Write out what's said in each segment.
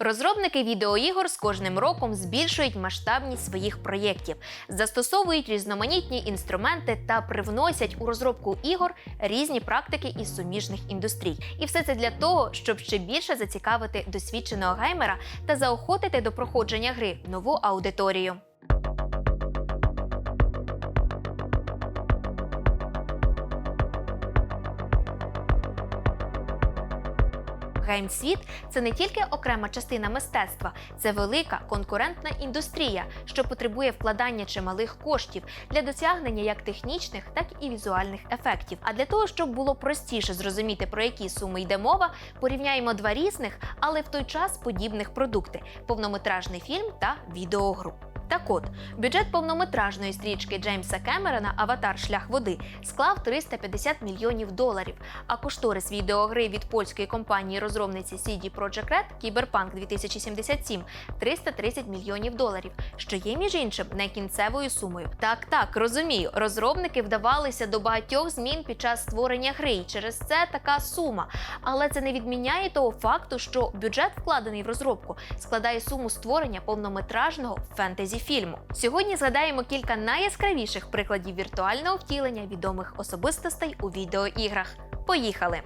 Розробники відеоігор з кожним роком збільшують масштабність своїх проєктів, застосовують різноманітні інструменти та привносять у розробку ігор різні практики із суміжних індустрій. І все це для того, щоб ще більше зацікавити досвідченого геймера та заохотити до проходження гри нову аудиторію. Геймсвіт це не тільки окрема частина мистецтва, це велика конкурентна індустрія, що потребує вкладання чималих коштів для досягнення як технічних, так і візуальних ефектів. А для того, щоб було простіше зрозуміти про які суми йде мова, порівняємо два різних, але в той час подібних продукти: повнометражний фільм та відеогру. Так от, бюджет повнометражної стрічки Джеймса Кемерона Аватар Шлях води склав 350 мільйонів доларів, а кошторис відеогри від польської компанії розробниці CD Projekt Red Cyberpunk 2077 330 мільйонів доларів, що є між іншим не кінцевою сумою. Так, так, розумію, розробники вдавалися до багатьох змін під час створення гри, і через це така сума. Але це не відміняє того факту, що бюджет, вкладений в розробку, складає суму створення повнометражного фентезі фільму. Сьогодні згадаємо кілька найяскравіших прикладів віртуального втілення відомих особистостей у відеоіграх. Поїхали!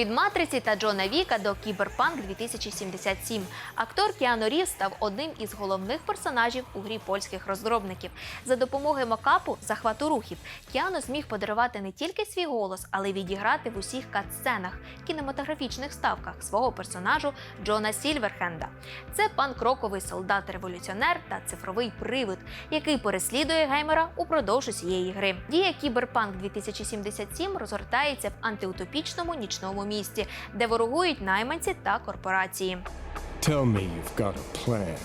Від матриці та Джона Віка до Кіберпанк 2077 актор Кіану Рів став одним із головних персонажів у грі польських розробників. За допомогою мокапу захвату рухів Кіану зміг подарувати не тільки свій голос, але й відіграти в усіх кат-сценах, кінематографічних ставках свого персонажу Джона Сільверхенда. Це панк-роковий солдат-революціонер та цифровий привид, який переслідує геймера упродовж усієї гри. Дія Кіберпанк 2077 розгортається в антиутопічному нічному місті, де ворогують найманці та корпорації. Tell me you've got a plan.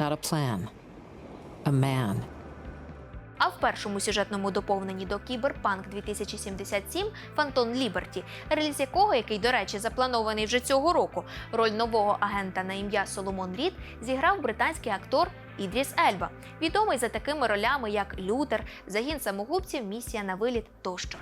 Not a plan. A man. А в першому сюжетному доповненні до Кіберпанк 2077 Фантон Ліберті, реліз якого, який, до речі, запланований вже цього року, роль нового агента на ім'я Соломон Рід зіграв британський актор Ідріс Ельба, відомий за такими ролями, як Лютер, загін самогубців, місія на виліт тощо.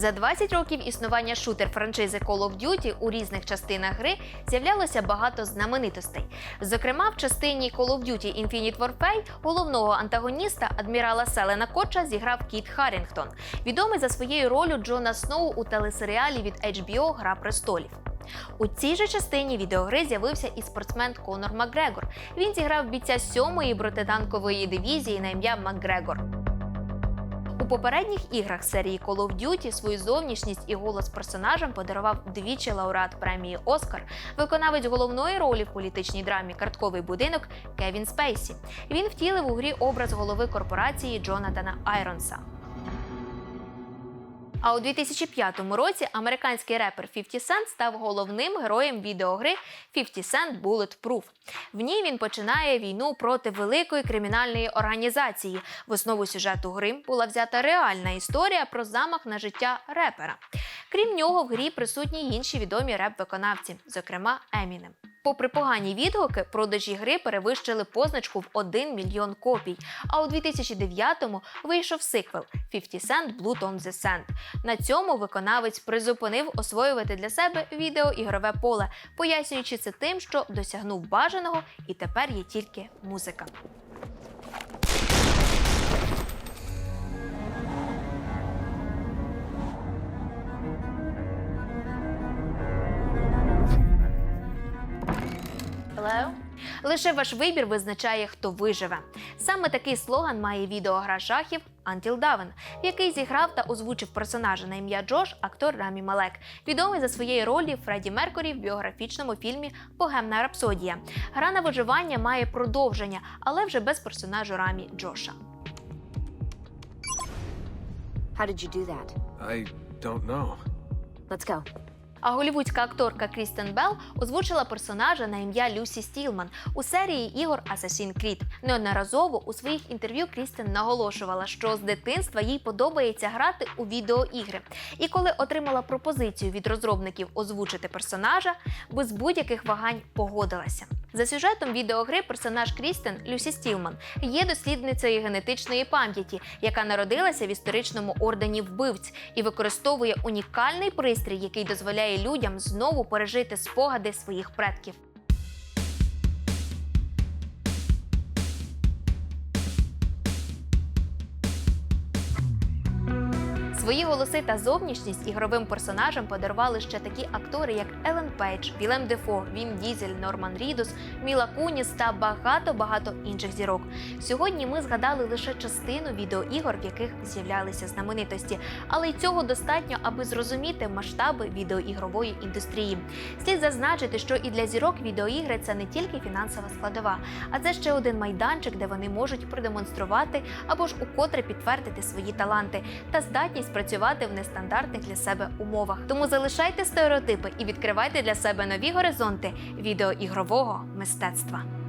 За 20 років існування шутер франшизи Call of Duty у різних частинах гри з'являлося багато знаменитостей. Зокрема, в частині Call of Duty Infinite Warfare головного антагоніста адмірала Селена Коча зіграв Кіт Харрінгтон, відомий за своєю ролью Джона Сноу у телесеріалі від HBO Гра престолів. У цій же частині відеогри з'явився і спортсмен Конор Макгрегор. Він зіграв бійця 7-ї бронетанкової дивізії на ім'я Макгрегор. У попередніх іграх серії Call of Duty свою зовнішність і голос персонажам подарував двічі лауреат премії Оскар, виконавець головної ролі в політичній драмі Картковий будинок Кевін Спейсі. Він втілив у грі образ голови корпорації Джонатана Айронса. А у 2005 році американський репер 50 Cent став головним героєм відеогри 50 Cent Bulletproof. В ній він починає війну проти великої кримінальної організації. В основу сюжету гри була взята реальна історія про замах на життя репера. Крім нього, в грі присутні інші відомі реп-виконавці, зокрема Емінем. Попри погані відгуки, продажі гри перевищили позначку в 1 мільйон копій. А у 2009-му вийшов сиквел 50 Cent Blood on the Sand. На цьому виконавець призупинив освоювати для себе відеоігрове поле, пояснюючи це тим, що досягнув бажаного і тепер є тільки музика. Hello? Лише ваш вибір визначає, хто виживе. Саме такий слоган має відеогра жахів Until Dawn, в який зіграв та озвучив персонажа на ім'я Джош, актор Рамі Малек, відомий за своєю ролі Фредді Меркурі в біографічному фільмі Богемна рапсодія. Гра на виживання має продовження, але вже без персонажу Рамі Джоша. How did you do that? I don't know. Let's go. А голівудська акторка Крістен Белл озвучила персонажа на ім'я Люсі Стілман у серії ігор Assassin's Creed. Неодноразово у своїх інтерв'ю Крістен наголошувала, що з дитинства їй подобається грати у відеоігри. І коли отримала пропозицію від розробників озвучити персонажа, без будь-яких вагань погодилася. За сюжетом відеогри персонаж Крістен Люсі Стілман є дослідницею генетичної пам'яті, яка народилася в історичному ордені вбивць і використовує унікальний пристрій, який дозволяє людям знову пережити спогади своїх предків. Свої голоси та зовнішність ігровим персонажам подарували ще такі актори, як Елен Пейдж, Вілем Дефо, Він Дізель, Норман Рідус, Міла Куніс та багато-багато інших зірок. Сьогодні ми згадали лише частину відеоігор, в яких з'являлися знаменитості, але й цього достатньо, аби зрозуміти масштаби відеоігрової індустрії. Слід зазначити, що і для зірок відеоігри це не тільки фінансова складова, а це ще один майданчик, де вони можуть продемонструвати або ж укотре підтвердити свої таланти та здатність працювати в нестандартних для себе умовах. Тому залишайте стереотипи і відкривайте для себе нові горизонти відеоігрового мистецтва.